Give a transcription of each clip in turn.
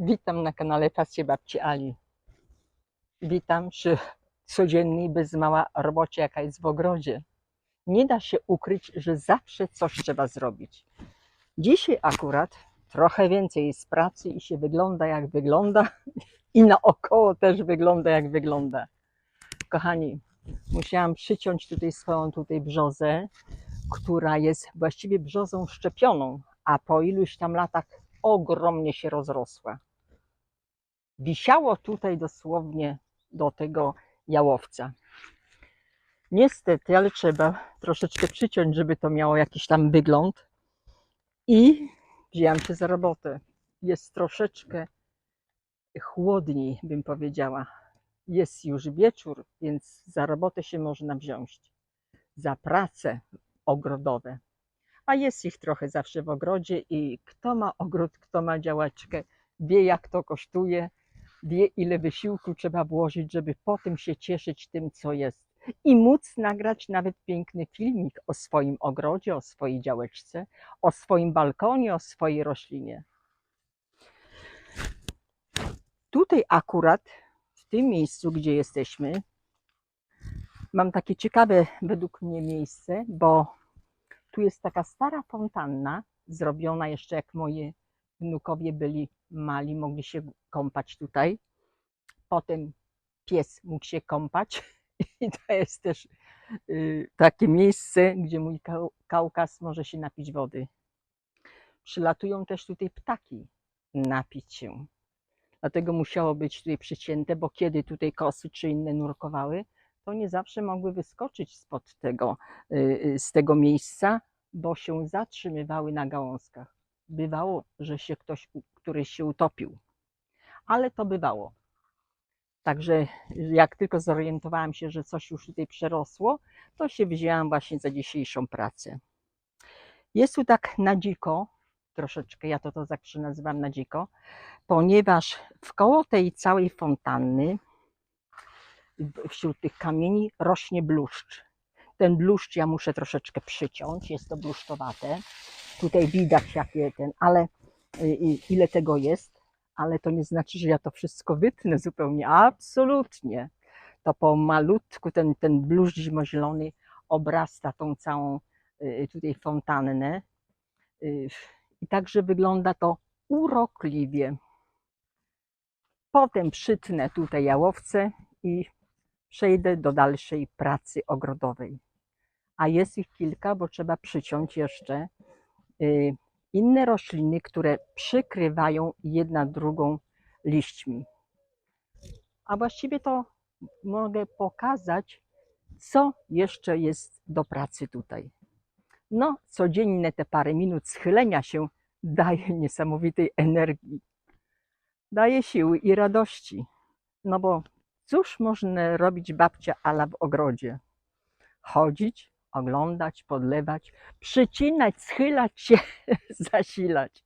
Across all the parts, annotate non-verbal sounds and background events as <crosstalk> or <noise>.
Witam na kanale Pasje Babci Ali. Witam przy codziennej, bez mała robocie, jaka jest w ogrodzie. Nie da się ukryć, że zawsze coś trzeba zrobić. Dzisiaj akurat trochę więcej jest pracy i się wygląda jak wygląda i naokoło też wygląda jak wygląda. Kochani, musiałam przyciąć tutaj swoją tutaj brzozę, która jest właściwie brzozą szczepioną, a po iluś tam latach ogromnie się rozrosła. Wisiało tutaj dosłownie do tego jałowca. Niestety, ale trzeba troszeczkę przyciąć, żeby to miało jakiś tam wygląd. I wzięłam się za robotę. Jest troszeczkę chłodniej, bym powiedziała. Jest już wieczór, więc za robotę się można wziąć. Za prace ogrodowe. A jest ich trochę zawsze w ogrodzie i kto ma ogród, kto ma działaczkę, wie jak to kosztuje, wie ile wysiłku trzeba włożyć, żeby potem się cieszyć tym, co jest. I móc nagrać nawet piękny filmik o swoim ogrodzie, o swojej działeczce, o swoim balkonie, o swojej roślinie. Tutaj akurat, w tym miejscu, gdzie jesteśmy, mam takie ciekawe według mnie miejsce, bo tu jest taka stara fontanna, zrobiona jeszcze jak moi wnukowie byli mali, mogli się kąpać tutaj. Potem pies mógł się kąpać <laughs> i to jest też y, takie miejsce, gdzie mój kau- Kaukaz może się napić wody. Przylatują też tutaj ptaki napić się. Dlatego musiało być tutaj przycięte, bo kiedy tutaj kosy czy inne nurkowały, to nie zawsze mogły wyskoczyć spod tego, y, y, z tego miejsca, bo się zatrzymywały na gałązkach. Bywało, że się ktoś, któryś się utopił, ale to bywało. Także jak tylko zorientowałam się, że coś już tutaj przerosło, to się wzięłam właśnie za dzisiejszą pracę. Jest tu tak na dziko, troszeczkę, ja to, to zawsze nazywam na dziko, ponieważ w koło tej całej fontanny, wśród tych kamieni rośnie bluszcz. Ten bluszcz ja muszę troszeczkę przyciąć, jest to bluszczowate. Tutaj widać jakie ten, ale y, y, ile tego jest, ale to nie znaczy, że ja to wszystko wytnę zupełnie. Absolutnie. To po malutku ten, ten bluszcz zimozielony obrasta tą całą y, tutaj fontannę. Y, I także wygląda to urokliwie. Potem przytnę tutaj jałowce i przejdę do dalszej pracy ogrodowej. A jest ich kilka, bo trzeba przyciąć jeszcze y, inne rośliny, które przykrywają jedna drugą liśćmi. A właściwie to mogę pokazać, co jeszcze jest do pracy tutaj. No, codziennie te parę minut schylenia się daje niesamowitej energii, daje siły i radości. No bo cóż można robić babcia ala w ogrodzie? Chodzić, oglądać, podlewać, przycinać, schylać się, <laughs> zasilać.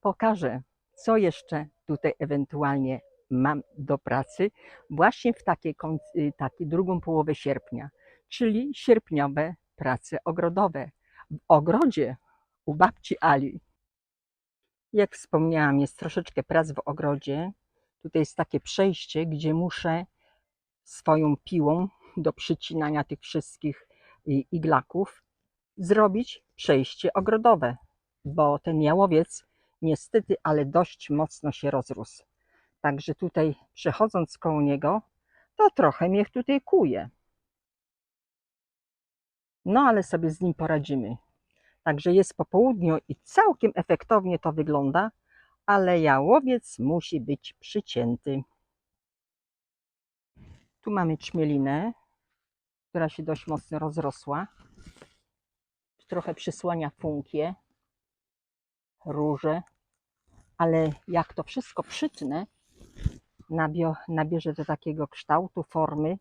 Pokażę, co jeszcze tutaj ewentualnie mam do pracy właśnie w takiej, y, takiej drugą połowę sierpnia, czyli sierpniowe prace ogrodowe. W ogrodzie u babci Ali. Jak wspomniałam, jest troszeczkę prac w ogrodzie. Tutaj jest takie przejście, gdzie muszę swoją piłą do przycinania tych wszystkich y, iglaków zrobić przejście ogrodowe, bo ten jałowiec niestety, ale dość mocno się rozrósł. Także tutaj przechodząc koło niego, to trochę mnie tutaj kuje. No ale sobie z nim poradzimy. Także jest po południu i całkiem efektownie to wygląda, ale jałowiec musi być przycięty. Tu mamy czmielinę, która się dość mocno rozrosła. Trochę przysłania funkie, róże, ale jak to wszystko przytnę, nabio, nabierze do takiego kształtu, formy,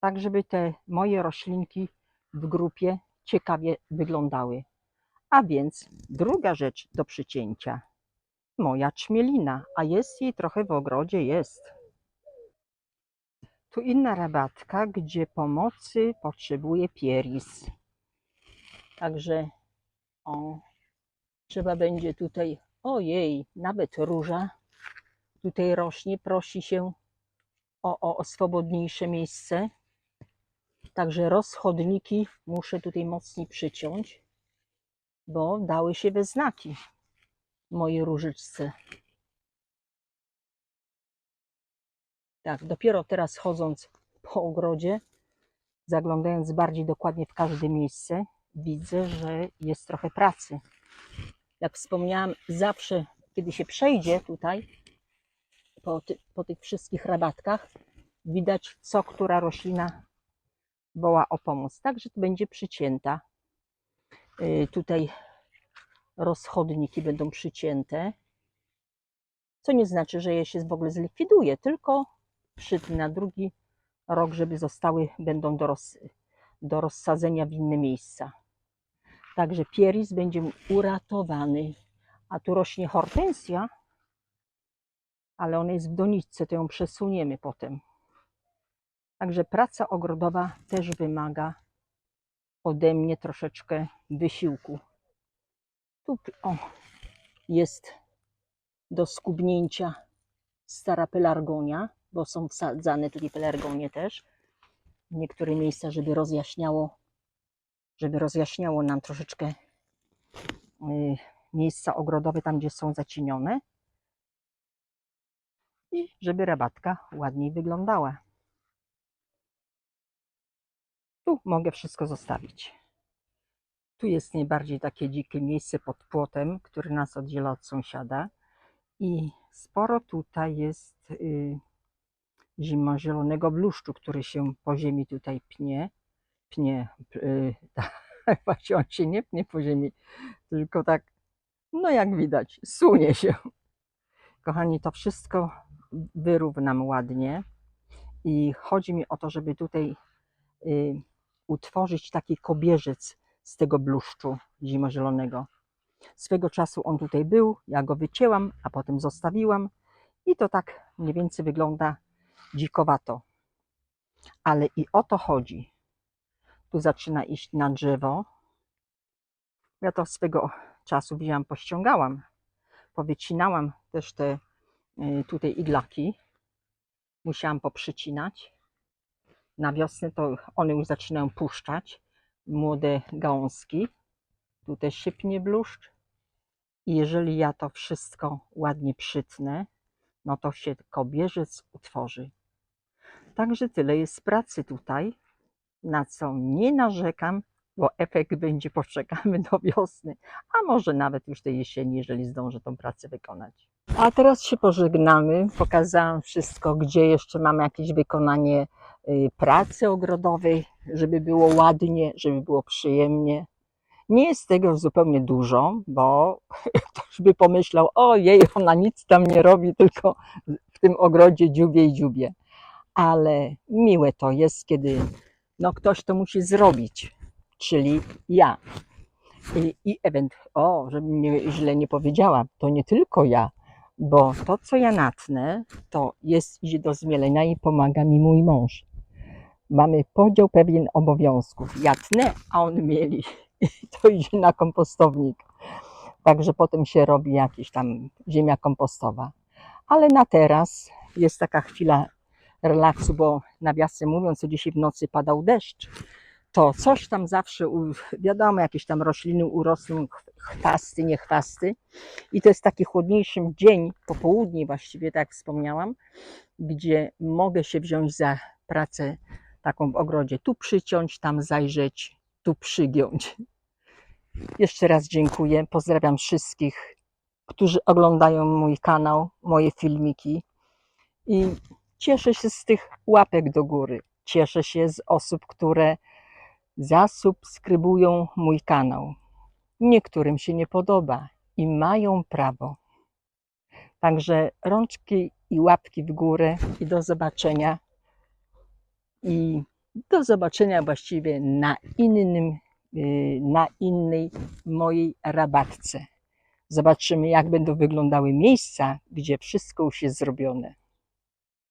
tak żeby te moje roślinki w grupie ciekawie wyglądały. A więc druga rzecz do przycięcia. Moja czmielina, a jest jej trochę w ogrodzie, jest. Tu inna rabatka, gdzie pomocy potrzebuje pieris. Także o, trzeba będzie tutaj Ojej, nawet róża tutaj rośnie, prosi się o, o, o swobodniejsze miejsce. Także rozchodniki muszę tutaj mocniej przyciąć, bo dały się we znaki moje różyczce. Tak, dopiero teraz chodząc po ogrodzie, zaglądając bardziej dokładnie w każde miejsce, widzę, że jest trochę pracy. Jak wspomniałam, zawsze, kiedy się przejdzie tutaj po, ty, po tych wszystkich rabatkach, widać, co która roślina woła o pomoc. Także będzie przycięta. Yy, tutaj rozchodniki będą przycięte, co nie znaczy, że je się w ogóle zlikwiduje, tylko przytnę na drugi rok, żeby zostały, będą do, roz, do rozsadzenia w inne miejsca. Także pieris będzie uratowany. A tu rośnie hortensja, ale ona jest w doniczce, to ją przesuniemy potem. Także praca ogrodowa też wymaga ode mnie troszeczkę wysiłku. Tu o, jest do skubnięcia stara pelargonia, bo są wsadzane tutaj pelargonie też. Niektóre miejsca, żeby rozjaśniało, żeby rozjaśniało nam troszeczkę y, miejsca ogrodowe, tam gdzie są zacienione. I żeby rabatka ładniej wyglądała. Tu mogę wszystko zostawić. Tu jest najbardziej takie dzikie miejsce pod płotem, który nas oddziela od sąsiada. I sporo tutaj jest y, zimozielonego bluszczu, który się po ziemi tutaj pnie. Pnie, y, <laughs> tak, właśnie on się nie pnie po ziemi, tylko tak, no jak widać, sunie się. Kochani, to wszystko wyrównam ładnie i chodzi mi o to, żeby tutaj y, utworzyć taki kobierzec z tego bluszczu zimozielonego. Swego czasu on tutaj był, ja go wycięłam, a potem zostawiłam i to tak mniej więcej wygląda dzikowato. Ale i o to chodzi. Tu zaczyna iść na drzewo. Ja to swego czasu wzięłam, pościągałam, powycinałam też te y, tutaj iglaki. Musiałam poprzycinać. Na wiosnę to one już zaczynają puszczać młode gałązki. Tu też się pnie bluszcz. I jeżeli ja to wszystko ładnie przytnę, no to się kobierzec utworzy. Także tyle jest pracy tutaj, na co nie narzekam, bo efekt będzie <laughs> poczekamy do wiosny, a może nawet już tej jesieni, jeżeli zdążę tą pracę wykonać. A teraz się pożegnamy. Pokazałam wszystko, gdzie jeszcze mamy jakieś wykonanie y, pracy ogrodowej, żeby było ładnie, żeby było przyjemnie. Nie jest tego zupełnie dużo, bo <laughs> ktoś by pomyślał, ojej, ona nic tam nie robi, tylko w tym ogrodzie dziubie i dziubie. Ale miłe to jest, kiedy no, ktoś to musi zrobić, czyli ja. I, i event, o, żebym mnie źle nie powiedziała, to nie tylko ja, bo to, co ja natnę, to jest, idzie do zmielenia i pomaga mi mój mąż. Mamy podział pewien obowiązków. Ja tnę, a on mieli. <laughs> I to idzie na kompostownik. Także potem się robi jakieś tam ziemia kompostowa. Ale na teraz jest taka chwila relaksu, bo nawiasem mówiąc, co dzisiaj w nocy padał deszcz, to coś tam zawsze, wiadomo, jakieś tam rośliny urosną, ch- chwasty, nie chwasty. I to jest taki chłodniejszy dzień, popołudnie właściwie, tak jak wspomniałam, gdzie mogę się wziąć za pracę taką w ogrodzie. Tu przyciąć, tam zajrzeć, tu przygiąć. Jeszcze raz dziękuję. Pozdrawiam wszystkich, którzy oglądają mój kanał, moje filmiki. I cieszę się z tych łapek do góry. Cieszę się z osób, które zasubskrybują mój kanał. Niektórym się nie podoba i mają prawo. Także rączki i łapki w górę i do zobaczenia. I do zobaczenia właściwie na innym, y, na innej mojej rabatce. Zobaczymy, jak będą wyglądały miejsca, gdzie wszystko już jest zrobione.